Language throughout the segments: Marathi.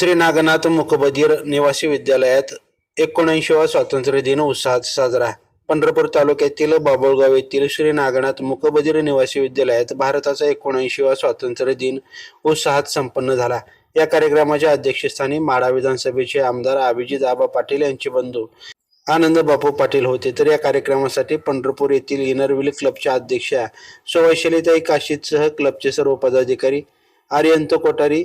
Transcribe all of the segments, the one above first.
श्री नागनाथ मुखबधीर निवासी विद्यालयात एकोणऐंशीवा स्वातंत्र्य दिन उत्साहात साजरा. पंढरपूर तालुक्यातील बाबुळगाव येथील श्री नागनाथ मुखबधीर निवासी विद्यालयात भारताचा एकोणऐंशीवा स्वातंत्र्य दिन उत्साहात संपन्न झाला. या कार्यक्रमाच्या अध्यक्षस्थानी माढा विधानसभेचे आमदार अभिजित आबा पाटील यांचे बंधू आनंद बापू पाटील होते. तर या कार्यक्रमासाठी पंढरपूर येथील इनरविल क्लबच्या अध्यक्षा सुवैशलिताई काशीदसह क्लबचे सर्व पदाधिकारी आर्यंत कोठारी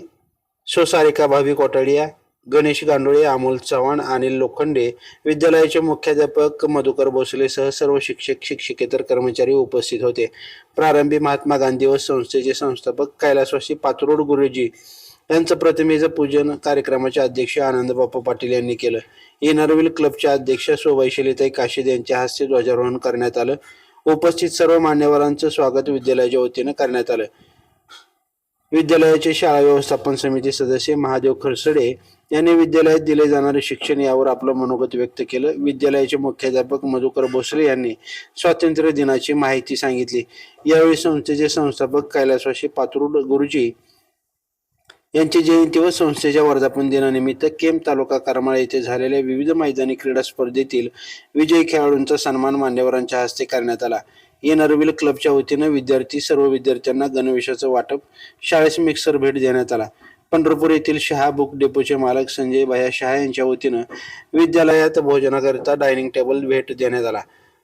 सुसारिका भावी कोटाडिया गणेश गांडोळे अमोल चव्हाण अनिल लोखंडे विद्यालयाचे मुख्याध्यापक मधुकर भोसलेसह सर्व शिक्षक शिक्षकेतर कर्मचारी उपस्थित होते. प्रारंभी महात्मा गांधी व संस्थेचे संस्थापक कैलासवासी पात्रोड गुरुजी यांचं प्रतिमेचं पूजन कार्यक्रमाचे अध्यक्ष आनंदबापा पाटील यांनी केलं. इनरविल क्लबच्या अध्यक्ष शोभाईशलिताई काशीद यांच्या हस्ते ध्वजारोहण करण्यात आलं. उपस्थित सर्व मान्यवरांचं स्वागत विद्यालयाच्या वतीनं करण्यात आलं. विद्यालयाचे शाळा व्यवस्थापन समिती सदस्य महादेव खरसडे यांनी विद्यालयात दिले जाणारे शिक्षण यावर आपलं मनोगत व्यक्त केलं. विद्यालयाचे मुख्याध्यापक मधुकर भोसले यांनी स्वातंत्र्य दिनाची माहिती सांगितली. यावेळी संस्थेचे संस्थापक कैलासवासी पातुरुड गुरुजी यांची जयंती व संस्थेच्या वर्धापन दिनानिमित्त केम तालुका करमाळा येथे झालेल्या विविध मैदानी क्रीडा स्पर्धेतील विजयी खेळाडूंचा सन्मान मान्यवरांच्या हस्ते करण्यात आला. एनआरविल क्लबच्या वतीनं विद्यार्थी सर्व विद्यार्थ्यांना गणवेशाचं वाटप. शाळेस मिक्सर भेट देण्यात आला. पंढरपूर येथील शहा बुक डेपोचे मालक संजय भाया शहा यांच्या वतीनं विद्यालयात भोजनाकरिता डायनिंग टेबल भेट देण्यात आला.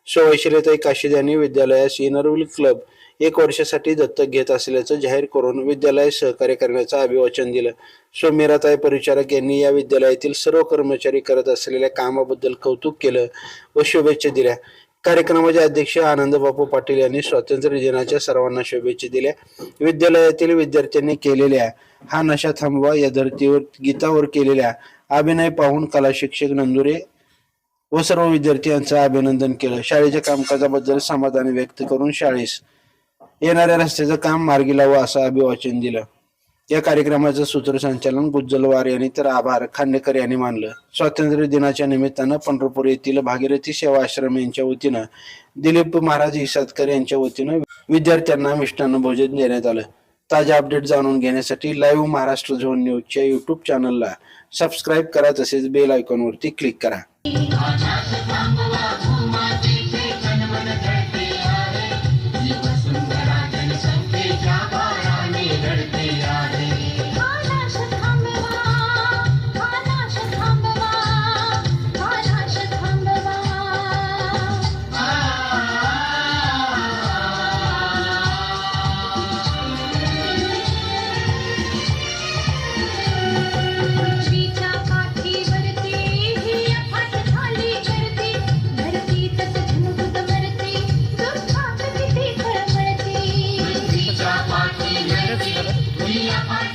सवैशिलेताई काशीद यांनी विद्यालयास इनरविल क्लब एक वर्षासाठी दत्तक घेत असल्याचं जाहीर करून विद्यालय सहकार्य करण्याचं अभिवाचन दिलं. सौमीराताई परिचारक यांनी या विद्यालयातील सर्व कर्मचारी करत असलेल्या कामाबद्दल कौतुक केलं व शुभेच्छा दिल्या. कार्यक्रमाचे अध्यक्ष आनंद बापू पाटील यांनी स्वातंत्र्य दिनाच्या सर्वांना शुभेच्छा दिल्या. विद्यालयातील विद्यार्थ्यांनी केलेल्या हा नशा थांबवा या धर्तीवर गीतावर केलेल्या अभिनय पाहून कला शिक्षक नंदुरे व सर्व विद्यार्थी यांचं अभिनंदन केलं. शाळेच्या कामकाजाबद्दल समाधान व्यक्त करून शाळेस येणाऱ्या रस्त्याचं काम मार्गी लावं असं अभिवाचन दिलं. या कार्यक्रमाचं सूत्रसंचालन गुज्जलवार यांनी तर आभार. खांडेकर यांनी मानलं. स्वातंत्र्य दिनाच्या निमित्तानं पंढरपूर येथील भागीरथी सेवा आश्रम यांच्या वतीनं दिलीप महाराज इसादकर यांच्या वतीनं विद्यार्थ्यांना मिष्टान्न भोजन देण्यात आलं. ताज्या अपडेट जाणून घेण्यासाठी लाईव्ह महाराष्ट्र झोन न्यूजच्या युट्यूब चॅनलला सबस्क्राईब करा तसेच बेल आयकॉनवरती क्लिक करा. my